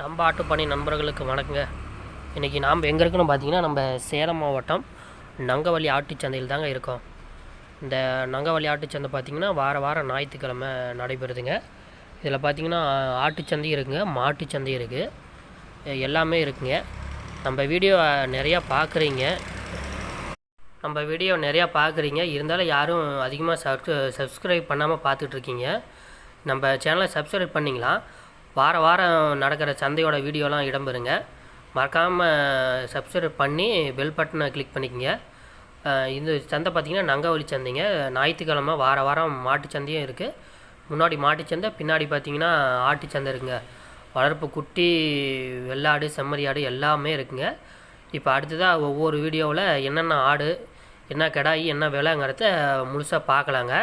நம்ம ஆட்டுப்பணி நண்பர்களுக்கு வணக்கங்க. இன்றைக்கி நாம் எங்கே இருக்குன்னு பார்த்தீங்கன்னா நம்ம சேலம் மாவட்டம் நங்கவள்ளி ஆட்டுச்சந்தையில் தாங்க இருக்கோம். இந்த நங்கவள்ளி ஆட்டுச்சந்தை பார்த்திங்கன்னா வார வாரம் ஞாயிற்றுக்கிழமை நடைபெறுதுங்க. இதில் பார்த்திங்கன்னா ஆட்டுச்சந்தையும் இருக்குங்க மாட்டுச்சந்தையும் இருக்குது எல்லாமே இருக்குங்க. நம்ம வீடியோ நிறையா பார்க்குறீங்க நம்ம வீடியோ நிறையா பார்க்குறீங்க இருந்தாலும் யாரும் அதிகமாக சப்ஸ்கிரைப் பண்ணாமல் பார்த்துட்ருக்கீங்க நம்ம சேனலை சப்ஸ்கிரைப் பண்ணிங்களா வார வாரம் நடக்கிற சந்தையோட வீடியோலாம் இடம்பெறுங்க. மறக்காமல் சப்ஸ்கிரைப் பண்ணி பெல் பட்டனை கிளிக் பண்ணிக்கங்க. இந்த சந்தை பார்த்திங்கன்னா நங்கவழி சந்தைங்க. ஞாயிற்றுக்கிழமை வார வாரம் மாட்டு சந்தையும் இருக்குது முன்னாடி மாட்டுச்சந்தை பின்னாடி பார்த்தீங்கன்னா ஆட்டுச்சந்தை இருக்குங்க. வளர்ப்பு குட்டி வெள்ளாடு செம்மறி ஆடு எல்லாமே இருக்குங்க. இப்போ அடுத்ததாக ஒவ்வொரு வீடியோவில் என்னென்ன ஆடு என்ன கிடாயி என்ன விலைங்கிறத முழுசாக பார்க்கலாங்க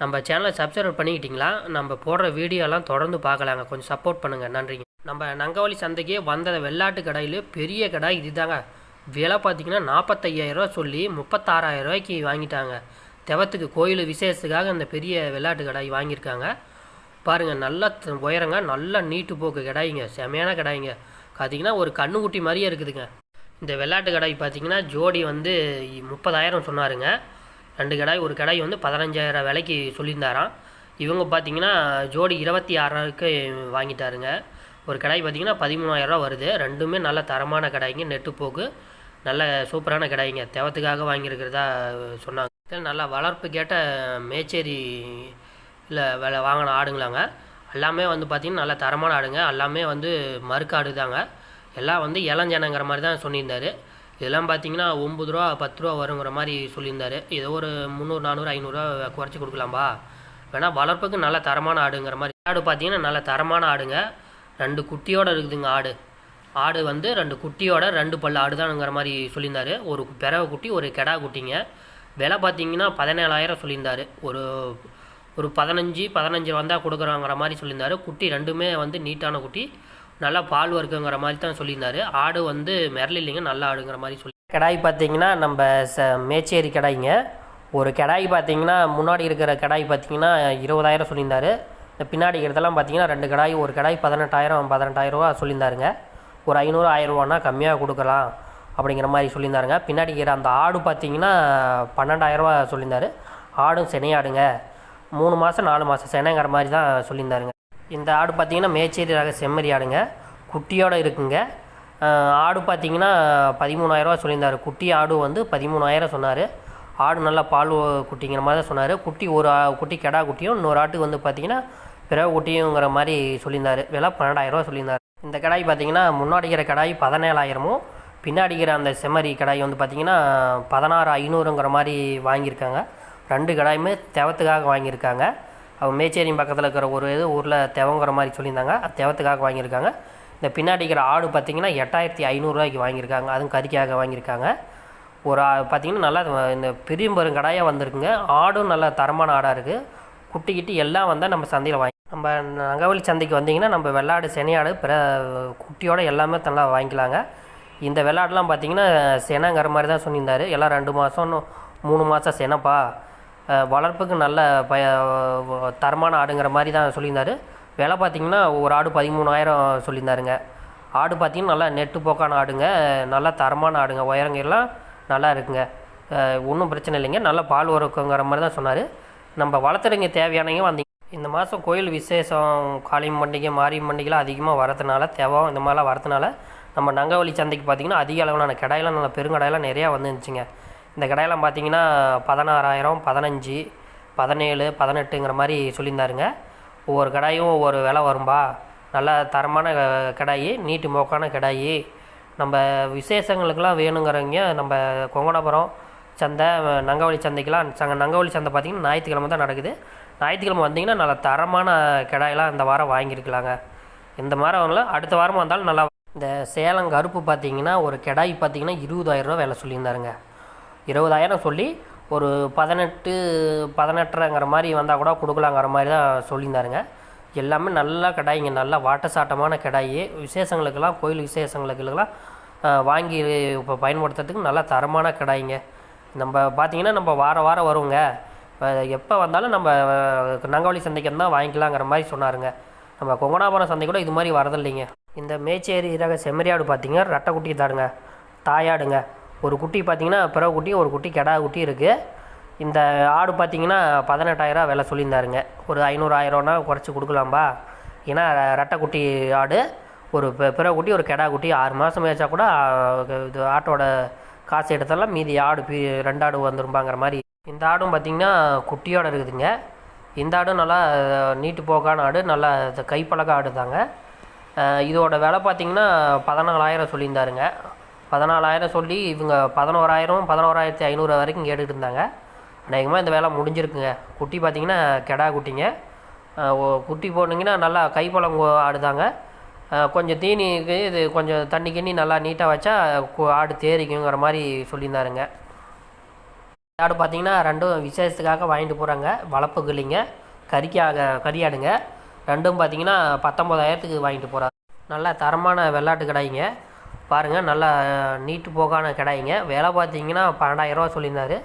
நம்ம சேனலை சப்ஸ்கிரைப் பண்ணிக்கிட்டிங்களா? நம்ம போடுற வீடியோலாம் தொடர்ந்து பார்க்கலாங்க. கொஞ்சம் சப்போர்ட் பண்ணுங்கள் நன்றிங்க நம்ம நங்கவழி சந்தைக்கு வந்த வெள்ளாட்டு கடையில் பெரிய கடாய் இதுதாங்க. விலை பார்த்தீங்கன்னா நாற்பத்தையாயிரரூவா சொல்லி முப்பத்தாறாயிரம் ரூபாய்க்கு வாங்கிட்டாங்க. தெவத்துக்கு கோயில் விசேஷத்துக்காக இந்த பெரிய வெள்ளாட்டு கடாய் வாங்கியிருக்காங்க. பாருங்கள் நல்லா உயரங்க நல்லா நீட்டு போக்கு கிடாய்ங்க. செமையான கிடாய்ங்க. பார்த்தீங்கன்னா ஒரு கண்ணுக்குட்டி மாதிரியே இருக்குதுங்க. இந்த வெள்ளாட்டு கடாய் பார்த்தீங்கன்னா ஜோடி வந்து முப்பதாயிரம் சொன்னாருங்க. ரெண்டு கடாய் ஒரு கடாய் வந்து பதினஞ்சாயிரம் விலைக்கு சொல்லியிருந்தாராம். இவங்க பார்த்தீங்கன்னா ஜோடி இருபத்தி ஆறாயிரக்கு வாங்கிட்டாருங்க. ஒரு கடாய் பார்த்தீங்கன்னா பதிமூணாயிரரூவா வருது. ரெண்டுமே நல்ல தரமான கடாய்ங்க நெட்டு போக்கு. நல்ல சூப்பரான கடாய்ங்க. தேவத்துக்காக வாங்கியிருக்கிறதா சொன்னாங்க. நல்லா வளர்ப்பு கேட்ட மேச்சேரி இல்லை வில வாங்கின ஆடுங்களாங்க. எல்லாமே வந்து பார்த்திங்கன்னா நல்ல தரமான ஆடுங்க. எல்லாமே வந்து மறுக்காடு தாங்க எல்லாம் வந்து இளஞ்சனங்கிற மாதிரி தான் சொல்லியிருந்தார். இதெல்லாம் பார்த்தீங்கன்னா ஒம்பது ரூபா பத்து ரூபா வருங்கிற மாதிரி சொல்லியிருந்தாரு. ஏதோ ஒரு முந்நூறு நானூறு ஐநூறுரூவா குறைச்சி கொடுக்கலாம்பா. வேணா வளர்ப்புக்கு நல்ல தரமான ஆடுங்கிற மாதிரி. ஆடு பார்த்தீங்கன்னா நல்ல தரமான ஆடுங்க. ரெண்டு குட்டியோட இருக்குதுங்க ஆடு. ஆடு வந்து ரெண்டு குட்டியோட ரெண்டு பல்லு ஆடு தானுங்கிற மாதிரி சொல்லியிருந்தாரு. ஒரு பிறவை குட்டி ஒரு கெடா குட்டிங்க. விலை பார்த்தீங்கன்னா பதினேழாயிரம் சொல்லியிருந்தாரு. ஒரு ஒரு பதினஞ்சு பதினஞ்சு வந்தால் கொடுக்குறாங்கிற மாதிரி சொல்லியிருந்தாரு. குட்டி ரெண்டுமே வந்து நீட்டான குட்டி. நல்லா பால் வர்க்குங்கிற மாதிரி தான் சொல்லியிருந்தாரு. ஆடு வந்து மிரல் இல்லைங்க நல்ல ஆடுங்கிற மாதிரி சொல்லி கடாய் பார்த்தீங்கன்னா நம்ம ச மேச்சேரி கடாய்ங்க. ஒரு கடாய் பார்த்தீங்கன்னா முன்னாடி இருக்கிற கடாய் பார்த்தீங்கன்னா இருபதாயிரம் சொல்லியிருந்தாரு. இந்த பின்னாடி இருக்கிறதெல்லாம் பார்த்தீங்கன்னா ரெண்டு கடாய் ஒரு கடாய் பதினெட்டாயிரம் பதினெட்டாயிரம் ரூபா சொல்லியிருந்தாருங்க. ஒரு ஐநூறு ஆயிரம் ரூபான்னா கம்மியாக கொடுக்கலாம் அப்படிங்கிற மாதிரி சொல்லியிருந்தாருங்க. பின்னாடி இருக்கிற அந்த ஆடு பார்த்தீங்கன்னா பன்னெண்டாயிரம் ரூபா சொல்லியிருந்தாரு. ஆடும் செனையாடுங்க மூணு மாதம் நாலு மாதம் செனைங்கிற மாதிரி தான் சொல்லியிருந்தாருங்க. இந்த ஆடு பார்த்தீங்கன்னா மேச்சேரி ரக செம்மறி ஆடுங்க. குட்டியோடு இருக்குங்க. ஆடு பார்த்தீங்கன்னா பதிமூணாயிரரூவா சொல்லியிருந்தாரு. குட்டி ஆடு வந்து பதிமூணாயிரம் சொன்னார். ஆடு நல்லா பால் குட்டிங்கிற மாதிரி தான் சொன்னார். குட்டி ஒரு குட்டி கெடா குட்டியும் இன்னொரு ஆட்டுக்கு வந்து பார்த்தீங்கன்னா பிறகு குட்டியுங்கிற மாதிரி சொல்லியிருந்தார். விலை பன்னெண்டாயிரரூவா சொல்லியிருந்தாரு. இந்த கடாய் பார்த்தீங்கன்னா முன்னாடி இருக்கிற கடாய் பதினேழாயிரமும் பின்னாடிக்கிற அந்த செம்மறி கடாய் வந்து பார்த்தீங்கன்னா பதினாறு ஐநூறுங்கிற மாதிரி வாங்கியிருக்காங்க. ரெண்டு கடாயுமே தெவத்துக்காக வாங்கியிருக்காங்க. அவங்க மேச்சேரி பக்கத்தில் இருக்கிற ஒரு இது ஊரில் தெவங்கிற மாதிரி சொல்லியிருந்தாங்க. அது தெவத்துக்காக வாங்கியிருக்காங்க. இந்த பின்னாடி இருக்கிற ஆடு பார்த்தீங்கன்னா எட்டாயிரத்தி ஐநூறுரூவாய்க்கு வாங்கியிருக்காங்க. அதுவும் கறிக்காக வாங்கியிருக்காங்க. ஒரு பார்த்திங்கன்னா பார்த்தீங்கன்னா நல்லா இந்த பெரும்பெரும் கடாயாக வந்திருக்குங்க. ஆடும் நல்ல தரமான ஆடாக இருக்குது குட்டிக்கிட்டு எல்லாம் வந்தால் நம்ம சந்தையில் வாங்கி நம்ம நங்கவழி சந்தைக்கு வந்தீங்கன்னா நம்ம வெள்ளாடு செனையாடு பிற குட்டியோட எல்லாமே நல்லா வாங்கிக்கலாங்க. இந்த வெள்ளாடெலாம் பார்த்தீங்கன்னா செனங்கிற மாதிரி தான் சொல்லியிருந்தாரு. எல்லாம் ரெண்டு மாதம் மூணு மாதம் செனப்பா. வளர்ப்புக்கு நல்ல பய தரமான ஆடுங்கிற மாதிரி தான் சொல்லியிருந்தார். விலை பார்த்தீங்கன்னா ஒரு ஆடு பதிமூணாயிரம் சொல்லியிருந்தாருங்க. ஆடு பார்த்திங்கன்னா நல்லா நெட்டு போக்கான ஆடுங்க. நல்லா தரமான ஆடுங்க. உயரங்கெல்லாம் நல்லா இருக்குங்க. ஒன்றும் பிரச்சனை இல்லைங்க. நல்லா பால் உறக்குங்கிற மாதிரி தான் சொன்னார். நம்ம வளர்த்துறங்க தேவையானவங்க வந்தீங்க இந்த மாதம் கோயில் விசேஷம் காளியம் பண்டிகை மாரியம் பண்டிகைலாம் அதிகமாக வரதுனால தேவம் இந்த மாதிரிலாம் வரதுனால நம்ம நங்கவழி சந்தைக்கு பார்த்திங்கன்னா அதிக அளவிலான கடாயெல்லாம் நல்ல பெருங்கடாயெல்லாம் நிறையா வந்துருந்துச்சுங்க. இந்த கடையெல்லாம் பார்த்தீங்கன்னா பதினாறாயிரம் பதினஞ்சு பதினேழு பதினெட்டுங்கிற மாதிரி சொல்லியிருந்தாருங்க. ஒவ்வொரு கடாயும் ஒவ்வொரு விலை வரும்பா. நல்ல தரமான கடாயி நீட்டு மோக்கான கடாயி. நம்ம விசேஷங்களுக்கெல்லாம் வேணுங்கிறவங்க நம்ம கொங்கணபுரம் சந்தை நங்கவழி சந்தைக்கெலாம் சங்க நங்கவழி சந்தை பார்த்திங்கன்னா ஞாயிற்றுக்கிழமை தான் நடக்குது. ஞாயிற்றுக்கிழமை வந்தீங்கன்னா நல்ல தரமான கிடாயெல்லாம் இந்த வாரம் வாங்கியிருக்கலாங்க. இந்த வாரம் அடுத்த வாரம் வந்தாலும் நல்லா இந்த சேலம் கருப்பு பார்த்தீங்கன்னா ஒரு கிடாய் பார்த்தீங்கன்னா இருபதாயிரரூவா விலை சொல்லியிருந்தாருங்க. இருபதாயிரம் சொல்லி ஒரு பதினெட்டு பதினெட்டுங்கிற மாதிரி வந்தால் கூட கொடுக்கலாங்கிற மாதிரி தான் சொல்லியிருந்தாருங்க. எல்லாமே நல்லா கடாய்ங்க. நல்லா வாட்ட சாட்டமான கடாயி. விசேஷங்களுக்கெல்லாம் கோயில் விசேஷங்களுக்கெல்லாம் வாங்கி இப்போ பயன்படுத்துறதுக்கு நல்ல தரமான கடாய்ங்க. நம்ம பார்த்திங்கன்னா நம்ம வார வாரம் வருவோங்க. எப்போ வந்தாலும் நம்ம நங்கவழி சந்தைக்கு தான் வாங்கிக்கலாங்கிற மாதிரி சொன்னாருங்க. நம்ம கொங்கனாபுரம் சந்தை கூட இது மாதிரி வரதில்லைங்க. இந்த மேச்சேரி ரக செம்மறியாடு பார்த்திங்கன்னா ரட்டை குட்டி தாடுங்க தாயாடுங்க. ஒரு குட்டி பார்த்தீங்கன்னா பிறகு குட்டி ஒரு குட்டி கெடா குட்டி இருக்குது இந்த ஆடு பார்த்தீங்கன்னா பதினெட்டாயிரம் விலை சொல்லியிருந்தாருங்க. ஒரு ஐநூறு ஆயிரம்னா குறைச்சி கொடுக்கலாம்பா. ஏன்னா ரெட்டைக்குட்டி ஆடு ஒரு பெ- குட்டி ஒரு கெடா குட்டி ஆறு மாதம் மேய்ச்சா கூட இது ஆட்டோட காசு எடுத்தாலும் மீதி ஆடு பி ரெண்டு ஆடு வந்துரும்பாங்கிற மாதிரி. இந்த ஆடும் பார்த்திங்கன்னா குட்டியோட இருக்குதுங்க. இந்த ஆடும் நல்லா நீட்டு போக்கான ஆடு நல்லா இது கைப்பழக்க ஆடு தாங்க இதோட விலை பார்த்திங்கன்னா பதினாலாயிரம் சொல்லியிருந்தாருங்க. பதினாலாயிரம் சொல்லி இவங்க பதினோராயிரம் பதினோராயிரத்தி ஐநூறு வரைக்கும் கேட்டுக்கிட்டு இருந்தாங்க. அநேகமாக இந்த வேலை முடிஞ்சிருக்குங்க. குட்டி பார்த்தீங்கன்னா கெடா குட்டிங்க. குட்டி போட்டிங்கன்னா நல்லா கைப்பழம் ஆடுதாங்க. கொஞ்சம் தீனிக்கு இது கொஞ்சம் தண்ணி கிண்ணி நல்லா நீட்டாக வச்சா கு- ஆடு தேரிக்குங்கிற மாதிரி சொல்லியிருந்தாருங்க. ஆடு பார்த்தீங்கன்னா ரெண்டும் விசேஷத்துக்காக வாங்கிட்டு போகிறாங்க வளர்ப்பு கிளிங்க. கறிக்காக கறியாடுங்க. ரெண்டும் பார்த்தீங்கன்னா பத்தொம்பதாயிரத்துக்கு வாங்கிட்டு போகிறாங்க நல்ல தரமான வெள்ளாட்டு கடாய்ங்க. பாருங்கள் நல்லா நீட்டு போகான கடாய்ங்க. விலை பார்த்தீங்கன்னா பன்னெண்டாயிரரூவா சொல்லியிருந்தாரு.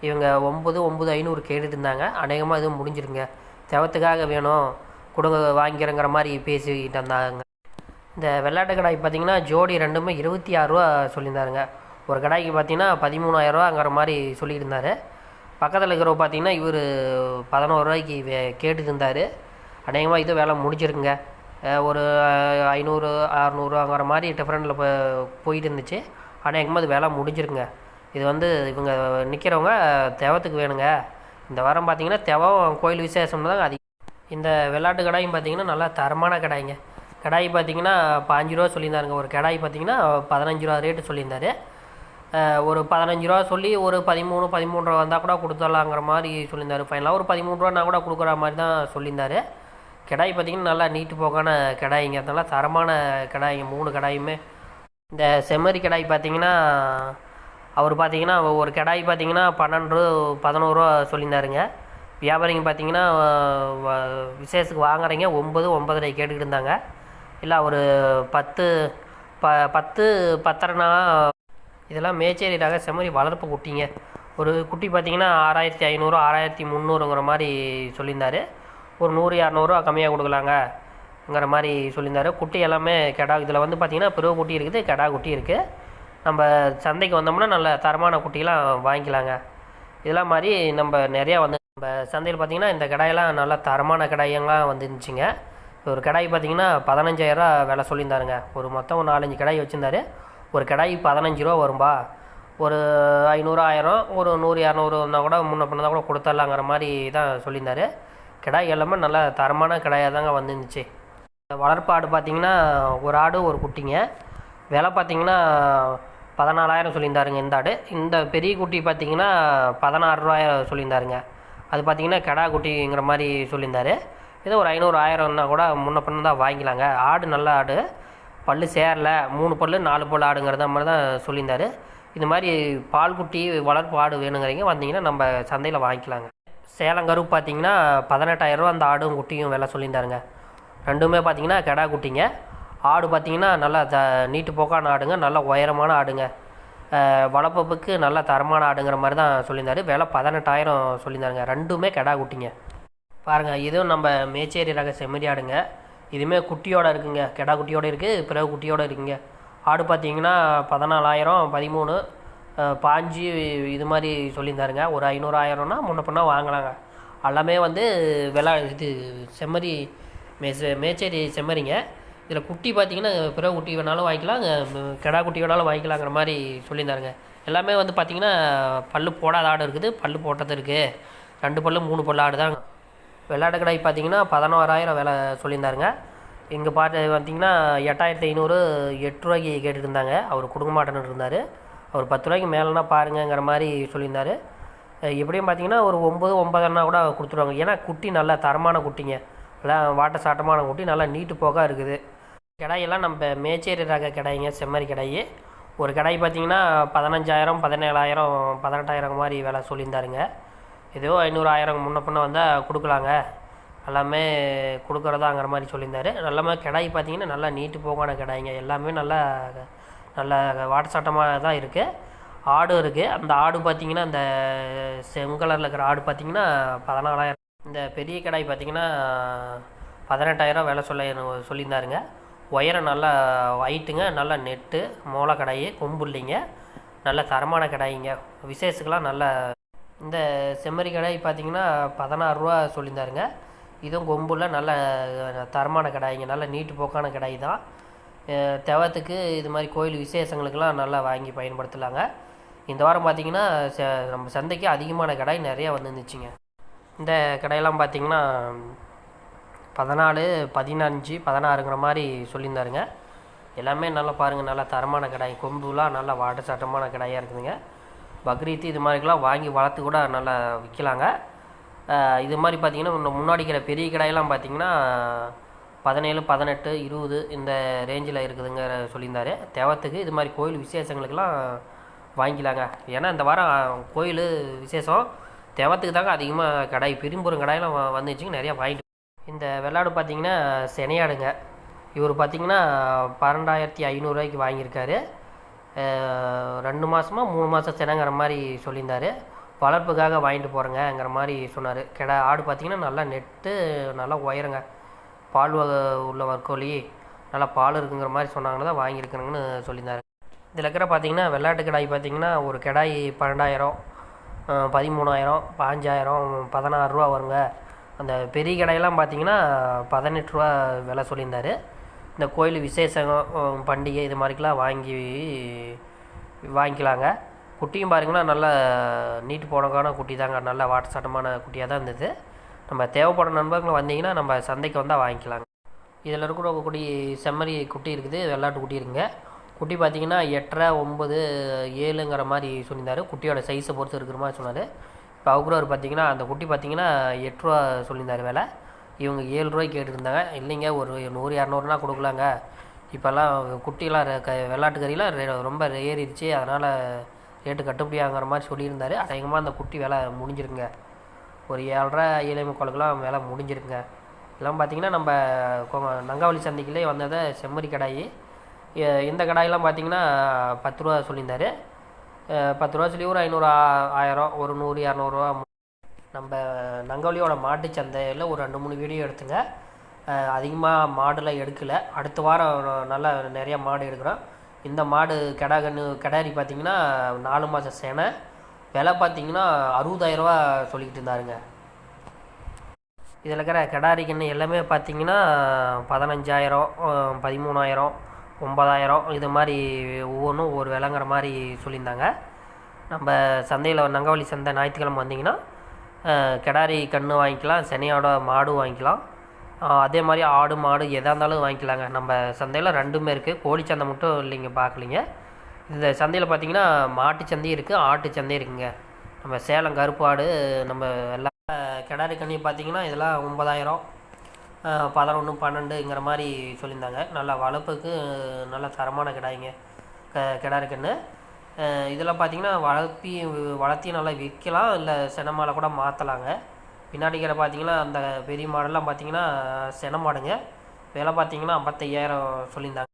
இவங்க ஒம்பது ஒம்பது ஐநூறு கேட்டுட்டு இருந்தாங்க அநேகமாக இதுவும் முடிஞ்சிருங்க. தெவத்துக்காக வேணும். கொடுங்க வாங்கிக்கிறேங்கிற மாதிரி பேசிக்கிட்டு இருந்தாங்க. இந்த வெள்ளாட்டு கடாய் பார்த்தீங்கன்னா ஜோடி ரெண்டுமே இருபத்தி ஆறுரூவா சொல்லியிருந்தாருங்க. ஒரு கடாய்க்கு பார்த்தீங்கன்னா பதிமூணாயிரரூவாங்கிற மாதிரி சொல்லிட்டு இருந்தார் பக்கத்தில் இருக்கிறவ பார்த்தீங்கன்னா இவர் பதினோரு ரூபாய்க்கு வே- கேட்டுட்டு இருந்தார் அநேகமாக இது வேலை முடிஞ்சிருக்குங்க. ஒரு ஐநூறு ஐநூறு அறநூறுவாங்கிற மாதிரி டிஃப்ரெண்டில் இப்போ போயிட்டு இருந்துச்சு ஆனால் எங்கேயும் அது வேலை முடிஞ்சிருங்க. இது வந்து இவங்க நிற்கிறவங்க தெவத்துக்கு வேணுங்க. இந்த வாரம் பார்த்தீங்கன்னா தெவம் கோயில் விசேஷம் தான் அதிகம். இந்த விளாட்டு கடாயும் பார்த்தீங்கன்னா நல்லா தரமான கடாய்ங்க. கடாய் பார்த்தீங்கன்னா பாஞ்சு ரூபா சொல்லியிருந்தாருங்க. ஒரு கடாய் பார்த்தீங்கன்னா பதினஞ்சு ரூபா ரேட்டு சொல்லியிருந்தாரு. ஒரு பதினஞ்சு ரூபா சொல்லி ஒரு பதிமூணு பதிமூணு ரூபா வந்தால் கூட கொடுத்துடலாங்கிற மாதிரி சொல்லியிருந்தாரு. ஃபைனலாக ஒரு பதிமூணு ரூபா நான் கூட கொடுக்குற மாதிரி தான் சொல்லியிருந்தாரு. கடாய் பார்த்தீங்கன்னா நல்லா நீட்டு போக்கான கடாய்ங்க நல்லா தரமான கடாய்ங்க மூணு கடாயுமே. இந்த செம்மறி கடாய் பார்த்தீங்கன்னா அவர் பார்த்தீங்கன்னா ஒரு கடாய் பார்த்தீங்கன்னா பன்னெண்டு பதினோருவா சொல்லியிருந்தாருங்க. வியாபாரிங்க பார்த்தீங்கன்னா வ- விசேஷத்துக்கு வாங்குறீங்க ஒம்பது ஒம்பதரை கேட்டுக்கிட்டு இருந்தாங்க. இல்லை ஒரு பத்து ப பத்து பத்தரைனா இதெல்லாம் மேச்சேரி ரக செம்மறி வளர்ப்பு குட்டிங்க. ஒரு குட்டி பார்த்தீங்கன்னா ஆறாயிரத்தி ஐநூறு ஆறாயிரத்தி முந்நூறுங்கிற மாதிரி சொல்லியிருந்தாரு. ஒரு நூறு இரநூறுவா கம்மியாக கொடுக்கலாங்கங்கிற மாதிரி சொல்லியிருந்தாரு. குட்டி எல்லாமே கெடா இதில் வந்து பார்த்தீங்கன்னா பிறகு குட்டி இருக்குது கெடா குட்டி இருக்குது நம்ம சந்தைக்கு வந்தோம்னா நல்ல தரமான குட்டிலாம் வாங்கிக்கலாங்க. இதெல்லாம் மாதிரி நம்ம நிறையா வந்து நம்ம சந்தையில் பார்த்தீங்கன்னா இந்த கடாயெல்லாம் நல்ல தரமான கடாயெல்லாம் வந்துருந்துச்சிங்க. ஒரு கடாய் பார்த்தீங்கன்னா பதினஞ்சாயிரரூவா விலை சொல்லியிருந்தாருங்க. ஒரு மொத்தம் ஒரு நாலஞ்சு கடாய் வச்சுருந்தாரு. ஒரு கடாய் பதினஞ்சு ரூபா வரும்பா. ஒரு ஐநூறு ஆயிரம் ஒரு நூறு இரநூறுனா கூட முன்ன பண்ணால் கூட கொடுத்துடலாங்கிற மாதிரி தான் சொல்லியிருந்தாரு. கிடாய் எல்லாமே நல்ல தரமான கிடாயாக தாங்க வந்துருந்துச்சு. வளர்ப்பு ஆடு பார்த்தீங்கன்னா ஒரு ஆடு ஒரு குட்டிங்க. விலை பார்த்தீங்கன்னா பதினாலாயிரம் சொல்லியிருந்தாருங்க இந்த ஆடு. இந்த பெரிய குட்டி பார்த்தீங்கன்னா பதினாறு ரூபாயிரம் சொல்லியிருந்தாருங்க. அது பார்த்தீங்கன்னா கிடா குட்டிங்கிற மாதிரி சொல்லியிருந்தாரு. ஏதோ ஒரு ஐநூறு ஆயிரம்னா கூட முன்ன பின்ன தான் வாங்கிக்கலாங்க. ஆடு நல்ல ஆடு. பல்லு சேரல. மூணு பல்லு நாலு பல் ஆடுங்கிறத மாதிரி தான் சொல்லியிருந்தாரு. இது மாதிரி பால் குட்டி வளர்ப்பு ஆடு வேணுங்கிறீங்க வந்தீங்கன்னா நம்ம சந்தையில் வாங்கிக்கலாங்க. சேலங்கரு பார்த்தீங்கன்னா பதினெட்டாயிரரூவா அந்த ஆடும் குட்டியும் விலை சொல்லியிருந்தாருங்க. ரெண்டுமே பார்த்தீங்கன்னா கெடா குட்டிங்க. ஆடு பார்த்தீங்கன்னா நல்லா த நீட்டு போக்கான ஆடுங்க நல்ல உயரமான ஆடுங்க. வளப்பப்புக்கு நல்ல தரமான ஆடுங்கிற மாதிரி தான் சொல்லியிருந்தாரு. விலை பதினெட்டாயிரம் சொல்லியிருந்தாருங்க. ரெண்டுமே கெடா குட்டிங்க. பாருங்கள் இதுவும் நம்ம மேச்சேரி ரக செம்மறி ஆடுங்க. இதுவுமே குட்டியோட இருக்குங்க. கெடா குட்டியோட இருக்குது பிறகு குட்டியோடு இருக்குங்க. ஆடு பார்த்தீங்கன்னா பதினாலாயிரம் பதிமூணு பாஞ்சு இது மாதிரி சொல்லியிருந்தாருங்க. ஒரு ஐநூறு ஆயிரம்னா முன்ன பின்ன வாங்கலாங்க எல்லாமே வந்து விளா இது செம்மறி மே மேச்சேரி செம்மறிங்க. இதில் குட்டி பார்த்தீங்கன்னா பிற குட்டி வேணாலும் வாங்கிக்கலாம் கெடா குட்டி வேணாலும் வாங்கிக்கலாங்கிற மாதிரி சொல்லியிருந்தாருங்க. எல்லாமே வந்து பார்த்திங்கன்னா பல்லு போடாத ஆடு இருக்குது பல்லு போட்டது இருக்குது ரெண்டு பல்லு மூணு பல்லு ஆடு தான். விளையாட்டு கடை பார்த்தீங்கன்னா பதினோராயிரம் விலை சொல்லியிருந்தாருங்க. இங்கே பார்த்து பார்த்தீங்கன்னா எட்டாயிரத்தி ஐநூறு எட்டு ரூபாய்க்கு கேட்டுருந்தாங்க இருந்தாங்க. அவர் கொடுக்க மாட்டேன்னு இருந்தார். அவர் பத்து ரூபாய்க்கு மேலேனா பாருங்கங்கிற மாதிரி சொல்லியிருந்தாரு. எப்படியும் பார்த்தீங்கன்னா ஒரு ஒம்பது ஒம்பதுன்னா கூட கொடுத்துருவாங்க. ஏன்னா குட்டி நல்லா தரமான குட்டிங்க. எல்லாம் வாட்ட சாட்டமான குட்டி நல்லா நீட்டு போக்கா இருக்குது. கிடாயெல்லாம் நம்ம மேச்சேரி ரக கிடாய்ங்க செம்மறி கிடாயி. ஒரு கிடாய் பார்த்தீங்கன்னா பதினஞ்சாயிரம் பதினேழாயிரம் பதினெட்டாயிரம் மாதிரி விலை சொல்லியிருந்தாருங்க. ஏதோ ஐநூறு ஆயிரம் முன்ன பின்ன வந்தால் கொடுக்கலாங்க. எல்லாமே கொடுக்குறதாங்கிற மாதிரி சொல்லியிருந்தாரு. எல்லாமே கிடாய் பார்த்தீங்கன்னா நல்லா நீட்டு போகான கிடாய்ங்க. எல்லாமே நல்லா நல்ல வாட்டசாட்டமாக தான் இருக்குது ஆடும் இருக்குது அந்த ஆடு பார்த்தீங்கன்னா அந்த செங்கலரில் இருக்கிற ஆடு பார்த்தீங்கன்னா பதினாலாயிரம் இந்த பெரிய கடாய் பார்த்தீங்கன்னா பதினெட்டாயிரம் விலை சொல்ல சொல்லியிருந்தாருங்க. உயரம் நல்லா ஒயிட்டுங்க நல்லா நெட்டு மோள கடாய் கொம்பு இல்லைங்க. நல்ல தரமான கடாயிங்க. விசேஷத்துக்கெலாம் நல்ல இந்த செம்மறி கடாய் பார்த்தீங்கன்னா பதினாறுரூவா சொல்லியிருந்தாருங்க. இதுவும் கொம்புல நல்ல தரமான கடாய்ங்க. நல்ல நீட்டு போக்கான கடாய் தான். தெவத்துக்கு இது மாதிரி கோயில் விசேஷங்களுக்கெல்லாம் நல்லா வாங்கி பயன்படுத்தலாங்க. இந்த வாரம் பார்த்தீங்கன்னா ச நம்ம சந்தைக்கு அதிகமான கடாய் நிறையா வந்துருந்துச்சுங்க. இந்த கடையெல்லாம் பார்த்தீங்கன்னா பதினாலு பதினஞ்சு பதினாறுங்கிற மாதிரி சொல்லியிருந்தாருங்க. எல்லாமே நல்லா பாருங்கள் நல்லா தரமான கடாய் கொம்புலாம் நல்லா வாட்ட சாட்டமான கடாயாக இருக்குதுங்க. பக்ரீத்து இது மாதிரிக்கெலாம் வாங்கி வளர்த்து கூட நல்லா விற்கலாங்க இது மாதிரி பார்த்திங்கன்னா இந்த முன்னாடி இருக்கிற பெரிய கடாயெல்லாம் பார்த்திங்கன்னா பதினேழு பதினெட்டு இருபது இந்த ரேஞ்சில் இருக்குதுங்கிற சொல்லியிருந்தார். தேவத்துக்கு இது மாதிரி கோயில் விசேஷங்களுக்கெல்லாம் வாங்கிக்கலாங்க. ஏன்னா இந்த வாரம் கோயில் விசேஷம். தேவத்துக்கு தாங்க அதிகமாக கடாய் பெரும்பெரும் கடாயெல்லாம் வந்துச்சுங்க நிறையா வாங்கிட்டு இந்த வெள்ளாடு பார்த்தீங்கன்னா செனையாடுங்க. இவர் பார்த்தீங்கன்னா பன்னெண்டாயிரத்தி ஐநூறுரூவாய்க்கு வாங்கியிருக்காரு. ரெண்டு மாதமா மூணு மாதம் செனங்கிற மாதிரி சொல்லியிருந்தார். வளர்ப்புக்காக வாங்கிட்டு போகிறேங்கங்கிற மாதிரி சொன்னார். கிடா ஆடு பார்த்தீங்கன்னா நல்லா நெட்டு நல்லா உயருங்க. பால் வகை உள்ள வர்க்கோலி நல்லா பால் இருக்குங்கிற மாதிரி சொன்னாங்கன்னு தான் வாங்கியிருக்கிறேங்கன்னு சொல்லியிருந்தாரு. இதில் இருக்கிற பார்த்தீங்கன்னா வெள்ளாட்டு கிடாய் பார்த்தீங்கன்னா ஒரு கிடாய் பன்னெண்டாயிரம் பதிமூணாயிரம் பாஞ்சாயிரம் பதினாறுரூவா வருங்க. அந்த பெரிய கடையெல்லாம் பார்த்தீங்கன்னா பதினெட்டு ரூபா விலை சொல்லியிருந்தார். இந்த கோயில் விசேஷம் பண்டிகை இது மாதிரிக்கெலாம் வாங்கி வாங்கிக்கலாங்க. குட்டியும் பாருங்கன்னா நல்லா நீட்டு போனக்கான குட்டி தாங்க நல்ல வாட்டர் சட்டமான குட்டியாக தான் இருந்தது. நம்ம தேவைப்படும் நண்பர்கள் வந்தீங்கன்னா நம்ம சந்தைக்கு வந்தால் வாங்கிக்கலாங்க. இதில் இருக்கிற குட்டி செம்மறி குட்டி இருக்குது. வெள்ளாட்டு குட்டி இருக்குங்க குட்டி பார்த்தீங்கன்னா எட்டரை ஒம்பது ஏழுங்கிற மாதிரி சொல்லியிருந்தாரு. குட்டியோட சைஸை பொறுத்து இருக்கிற மாதிரி சொன்னார். இப்போ அவுக்குறவர் பார்த்தீங்கன்னா அந்த குட்டி பார்த்தீங்கன்னா எட்டுரூவா சொல்லியிருந்தார் சொல்லியிருந்தாரு இவங்க ஏழு ரூபாய்க்கு கேட்டுருந்தாங்க. இல்லைங்க ஒரு நூறு இரநூறுனா கொடுக்கலாங்க. இப்போல்லாம் குட்டிலாம் க வெள்ளாட்டு ரொம்ப ஏறிடுச்சு அதனால் ரேட்டு கட்டுப்படியாங்கிற மாதிரி சொல்லியிருந்தாரு. அநேகமாக அந்த குட்டி வேலை முடிஞ்சிருங்க. ஒரு ஏழரை ஏழை முக்காலுக்கெல்லாம் வேலை முடிஞ்சிருக்குங்க. இதெல்லாம் பார்த்தீங்கன்னா நம்ம கொ- நங்காவளி சந்தைக்குள்ளே வந்ததை செம்மறி கடாயி. இந்த கடாயெல்லாம் பார்த்தீங்கன்னா பத்து ரூபா சொல்லியிருந்தாரு. பத்து ரூபா சொல்லி ஒரு ஐநூறு ஆ- ஆயிரம் ஒரு நூறு இரநூறுவா நம்ம நங்கவலியோட மாட்டு சந்தையில் ஒரு ரெண்டு மூணு வீடியோ எடுத்துங்க. அதிகமாக மாடுலாம் எடுக்கலை. அடுத்த வாரம் நல்லா நிறையா மாடு எடுக்கிறோம். இந்த மாடு கெடாகன்னு கன்று கிடாரி பார்த்தீங்கன்னா நாலு மாதம் சேனை விலை பார்த்தீங்கன்னா அறுபதாயிரரூவா சொல்லிக்கிட்டு இருந்தாருங்க. இதில் இருக்கிற கெடாரி கன்று எல்லாமே பார்த்தீங்கன்னா பதினஞ்சாயிரம் பதிமூணாயிரம் ஒம்பதாயிரம் இது மாதிரி ஒவ்வொன்றும் ஒரு விலைங்கிற மாதிரி சொல்லியிருந்தாங்க. நம்ம சந்தையில் நங்கவழி சந்தை ஞாயிற்றுக்கிழமை வந்தீங்கன்னா கெடாரி கன்று வாங்கிக்கலாம் செனையோட மாடு வாங்கிக்கலாம். அதே மாதிரி ஆடு மாடு எதாக இருந்தாலும் வாங்கிக்கலாங்க. நம்ம சந்தையில் ரெண்டுமே இருக்குது. கோழி சந்தை மட்டும் இல்லைங்க பார்க்கலிங்க. இந்த சந்தையில் பார்த்தீங்கன்னா மாட்டு சந்தையும் இருக்குது ஆட்டு சந்தையும் இருக்குங்க. நம்ம சேலம் கருப்பாடு நம்ம எல்லா கிடாரி கண்ணி பார்த்தீங்கன்னா இதெல்லாம் ஒன்பதாயிரம் பதினொன்று பன்னெண்டுங்கிற மாதிரி சொல்லியிருந்தாங்க. நல்லா வளர்ப்புக்கு நல்ல தரமான கிடாய்ங்க க கிடாரி கன்று இதெல்லாம் பார்த்தீங்கன்னா வளர்ப்பி வளர்த்தி நல்லா விற்கலாம் இல்லை செனமாலை கூட மாற்றலாங்க பின்னாடி இருக்கிற பார்த்தீங்கன்னா அந்த பெரிய மாடெல்லாம் பார்த்தீங்கன்னா சென மாடுங்க. விலை பார்த்தீங்கன்னா ஐம்பத்தையாயிரம் சொல்லியிருந்தாங்க.